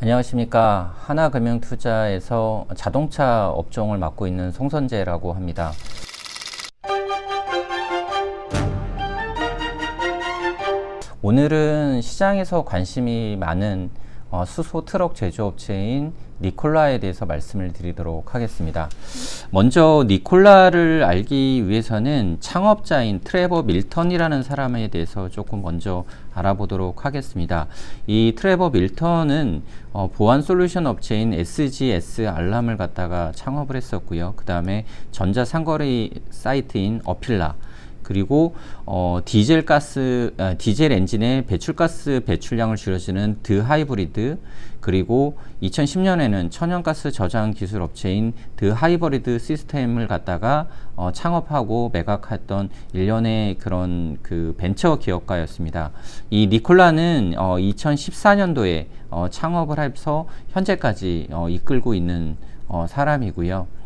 안녕하십니까. 하나금융투자에서 자동차 업종을 맡고 있는 송선재라고 합니다. 오늘은 시장에서 관심이 많은 어, 수소 트럭 제조업체인 니콜라에 대해서 말씀을 드리도록 하겠습니다. 먼저 니콜라를 알기 위해서는 창업자인 트레버 밀턴이라는 사람에 대해서 조금 먼저 알아보도록 하겠습니다. 이 트레버 밀턴은 어, 보안 솔루션 업체인 SGS 알람을 갖다가 창업을 했었고요. 그 다음에 전자 상거래 사이트인 어필라 그리고 어, 디젤 가스 아, 디젤 엔진의 배출가스 배출량을 줄여주는 드 하이브리드 그리고 2010년에는 천연가스 저장 기술 업체인 드 하이버리드 시스템을 갖다가 어, 창업하고 매각했던 일련의 그런 그 벤처 기업가였습니다. 이 니콜라는 어, 2014년도에 어, 창업을 해서 현재까지 어, 이끌고 있는 어, 사람이고요.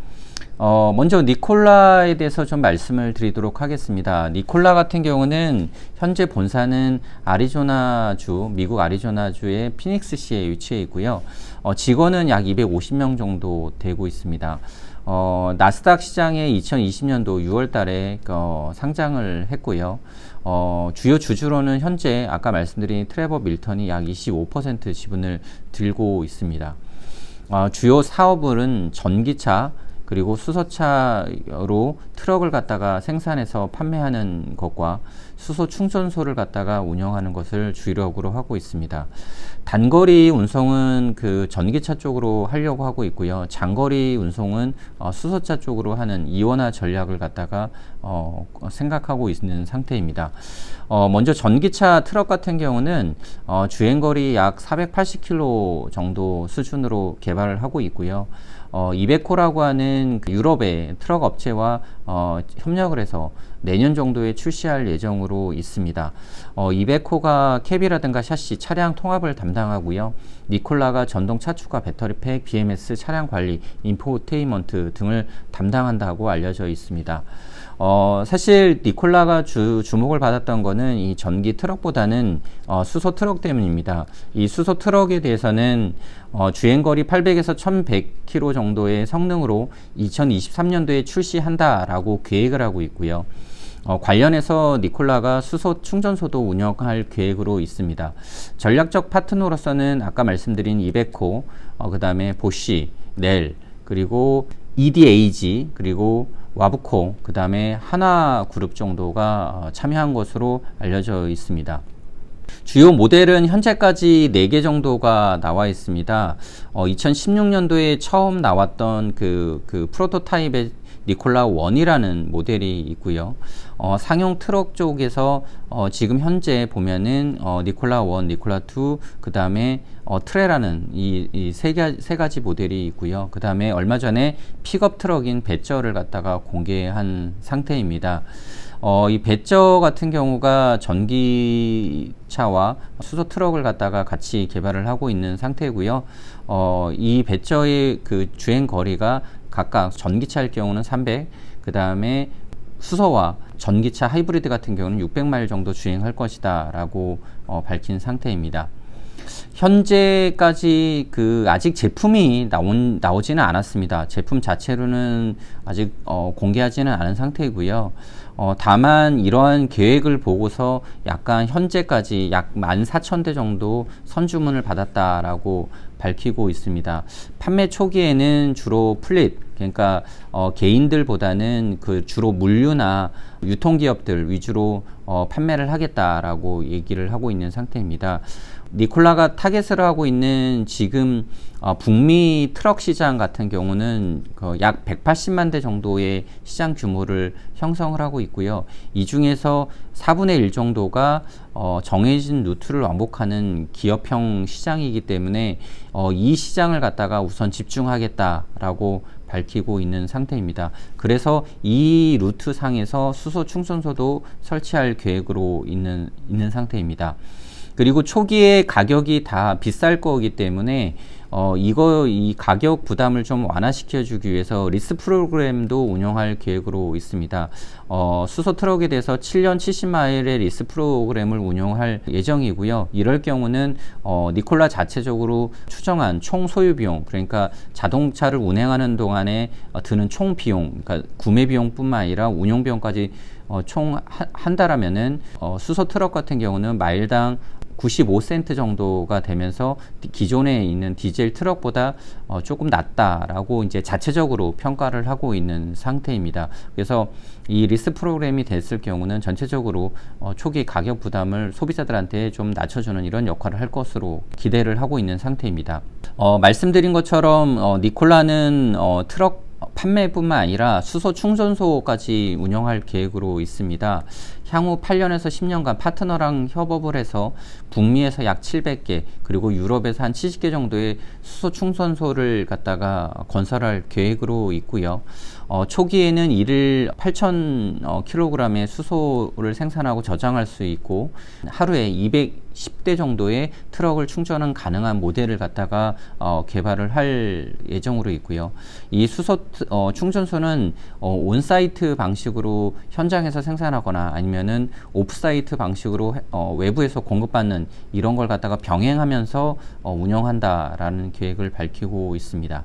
어, 먼저 니콜라에 대해서 좀 말씀을 드리도록 하겠습니다. 니콜라 같은 경우는 현재 본사는 아리조나주, 미국 아리조나주의 피닉스시에 위치해 있고요. 어, 직원은 약 250명 정도 되고 있습니다. 어, 나스닥 시장에 2020년도 6월 달에 어, 상장을 했고요. 어, 주요 주주로는 현재 아까 말씀드린 트레버 밀턴이 약 25% 지분을 들고 있습니다. 어, 주요 사업은 전기차, 그리고 수소차로 트럭을 갖다가 생산해서 판매하는 것과 수소 충전소를 갖다가 운영하는 것을 주력으로 하고 있습니다. 단거리 운송은 그 전기차 쪽으로 하려고 하고 있고요. 장거리 운송은 어, 수소차 쪽으로 하는 이원화 전략을 갖다가 어, 생각하고 있는 상태입니다. 어, 먼저 전기차 트럭 같은 경우는 어, 주행거리 약 480km 정도 수준으로 개발을 하고 있고요. 어, 이베코라고 하는 그 유럽의 트럭 업체와 어, 협력을 해서 내년 정도에 출시할 예정으로 있습니다. 어, 이베코가 캡이라든가 샤시, 차량 통합을 담당하고요. 니콜라가 전동 차주가 배터리 팩, BMS 차량 관리, 인포테인먼트 등을 담당한다고 알려져 있습니다. 어, 사실 니콜라가 주, 주목을 받았던 거는 이 전기 트럭보다는 어, 수소 트럭 때문입니다. 이 수소 트럭에 대해서는 어, 주행거리 800에서 1100km 정도의 성능으로 2023년도에 출시한다라고 계획을 하고 있고요. 어, 관련해서 니콜라가 수소 충전소도 운영할 계획으로 있습니다. 전략적 파트너로서는 아까 말씀드린 이베코, 어, 그 다음에 보쉬, 넬, 그리고 EDAG, 그리고 와브코, 그 다음에 하나그룹 정도가 어, 참여한 것으로 알려져 있습니다. 주요 모델은 현재까지 4개 정도가 나와 있습니다. 어, 2016년도에 처음 나왔던 그, 그 프로토타입의 니콜라 1이라는 모델이 있고요. 어, 상용 트럭 쪽에서 어, 지금 현재 보면은 어, 니콜라 1, 니콜라 2, 그 다음에 어, 트레라는 이세 이세 가지 모델이 있고요. 그 다음에 얼마 전에 픽업 트럭인 배저를 갖다가 공개한 상태입니다. 어, 이 배저 같은 경우가 전기차와 수소 트럭을 갖다가 같이 개발을 하고 있는 상태고요. 어, 이 배저의 그 주행 거리가 각각 전기차일 경우는 300, 그 다음에 수소와 전기차 하이브리드 같은 경우는 600마일 정도 주행할 것이다라고 어, 밝힌 상태입니다. 현재까지 그 아직 제품이 나온 나오지는 않았습니다. 제품 자체로는 아직 어, 공개하지는 않은 상태이고요. 어, 다만 이러한 계획을 보고서 약간 현재까지 약 14,000대 정도 선주문을 받았다라고 밝히고 있습니다. 판매 초기에는 주로 플릿, 그러니까 어, 개인들보다는 그 주로 물류나 유통기업들 위주로 어, 판매를 하겠다라고 얘기를 하고 있는 상태입니다. 니콜라가 타겟을 하고 있는 지금 어, 북미 트럭 시장 같은 경우는 그 약 180만 대 정도의 시장 규모를 형성을 하고 있고요. 이 중에서 4분의 1 정도가 어, 정해진 루트를 왕복하는 기업형 시장이기 때문에 어, 이 시장을 갖다가 우선 집중하겠다라고 밝히고 있는 상태입니다. 그래서 이 루트 상에서 수소 충전소도 설치할 계획으로 있는, 있는 상태입니다. 그리고 초기에 가격이 다 비쌀 거기 때문에 어, 이거 이 가격 부담을 좀 완화시켜 주기 위해서 리스 프로그램도 운영할 계획으로 있습니다. 어, 수소 트럭에 대해서 7년 70마일의 리스 프로그램을 운영할 예정이고요. 이럴 경우는 어, 니콜라 자체적으로 추정한 총 소유 비용, 그러니까 자동차를 운행하는 동안에 어, 드는 총 비용, 그러니까 구매 비용뿐만 아니라 운용 비용까지 어, 총 한다라면은 어, 수소 트럭 같은 경우는 마일당 95센트 정도가 되면서 기존에 있는 디젤 트럭보다 어, 조금 낮다라고 이제 자체적으로 평가를 하고 있는 상태입니다. 그래서 이 리스 프로그램이 됐을 경우는 전체적으로 어, 초기 가격 부담을 소비자들한테 좀 낮춰주는 이런 역할을 할 것으로 기대를 하고 있는 상태입니다. 어, 말씀드린 것처럼 어, 니콜라는 어, 트럭 판매뿐만 아니라 수소 충전소까지 운영할 계획으로 있습니다. 향후 8년에서 10년간 파트너랑 협업을 해서 북미에서 약 700개 그리고 유럽에서 한 70개 정도의 수소 충전소를 갖다가 건설할 계획으로 있고요. 어, 초기에는 이를 8,000 어, 킬로그램의 수소를 생산하고 저장할 수 있고 하루에 210대 정도의 트럭을 충전은 가능한 모델을 갖다가 어, 개발을 할 예정으로 있고요. 이 수소 어, 충전소는 어, 온사이트 방식으로 현장에서 생산하거나 아니면 은 오프사이트 방식으로 어, 외부에서 공급받는 이런 걸 갖다가 병행하면서 어, 운영한다라는 계획을 밝히고 있습니다.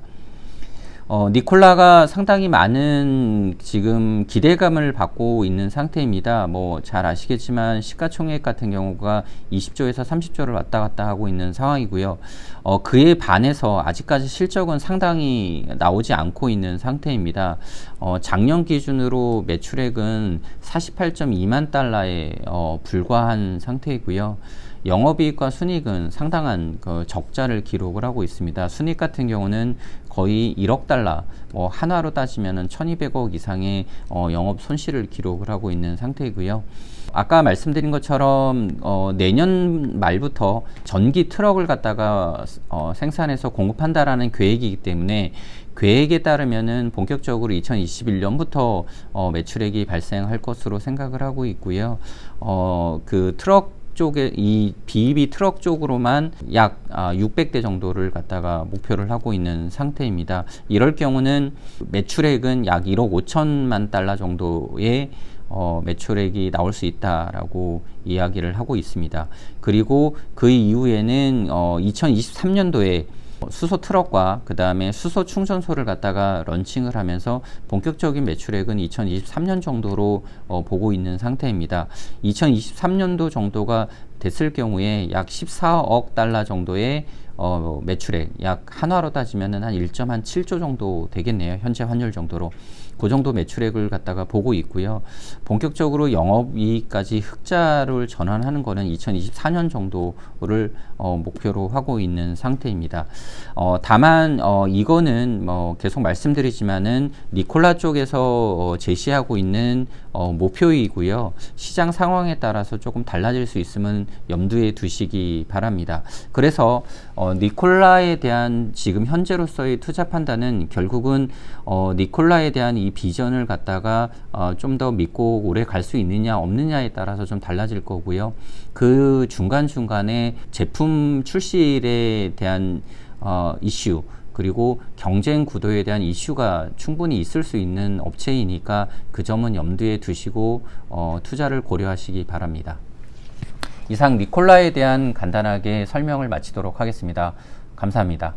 어, 니콜라가 상당히 많은 지금 기대감을 받고 있는 상태입니다. 뭐 잘 아시겠지만 시가총액 같은 경우가 20조에서 30조를 왔다 갔다 하고 있는 상황이고요. 어, 그에 반해서 아직까지 실적은 상당히 나오지 않고 있는 상태입니다. 어, 작년 기준으로 매출액은 48.2만 달러에 어, 불과한 상태이고요. 영업이익과 순익은 상당한 그 적자를 기록을 하고 있습니다. 순익 같은 경우는 거의 1억 달러, 뭐 한화로 따지면은 1,200억 이상의 어, 영업 손실을 기록을 하고 있는 상태이고요. 아까 말씀드린 것처럼 어, 내년 말부터 전기 트럭을 갖다가 어, 생산해서 공급한다라는 계획이기 때문에 계획에 따르면은 본격적으로 2021년부터 어, 매출액이 발생할 것으로 생각을 하고 있고요. 어, 그 트럭 쪽에 이 BEV 트럭 쪽으로만 약 아, 600대 정도를 갖다가 목표를 하고 있는 상태입니다. 이럴 경우는 매출액은 약 1억 5천만 달러 정도의 어, 매출액이 나올 수 있다라고 이야기를 하고 있습니다. 그리고 그 이후에는 어, 2023년도에 수소 트럭과 그 다음에 수소 충전소를 갖다가 런칭을 하면서 본격적인 매출액은 2023년 정도로 어, 보고 있는 상태입니다. 2023년도 정도가 됐을 경우에 약 14억 달러 정도의 어, 매출액 약 한화로 따지면은 한 1.7조 정도 되겠네요. 현재 환율 정도로. 그 정도 매출액을 갖다가 보고 있고요. 본격적으로 영업이익까지 흑자를 전환하는 거는 2024년 정도를 어, 목표로 하고 있는 상태입니다. 어, 다만 어, 이거는 뭐 계속 말씀드리지만은 니콜라 쪽에서 어, 제시하고 있는 어, 목표이고요. 시장 상황에 따라서 조금 달라질 수 있으면 염두에 두시기 바랍니다. 그래서 어, 니콜라에 대한 지금 현재로서의 투자 판단은 결국은 어, 니콜라에 대한 이 비전을 갖다가 어, 좀 더 믿고 오래 갈 수 있느냐 없느냐에 따라서 좀 달라질 거고요. 그 중간 중간에 제품 출시에 대한 어, 이슈 그리고 경쟁 구도에 대한 이슈가 충분히 있을 수 있는 업체이니까 그 점은 염두에 두시고 어, 투자를 고려하시기 바랍니다. 이상 니콜라에 대한 간단하게 설명을 마치도록 하겠습니다. 감사합니다.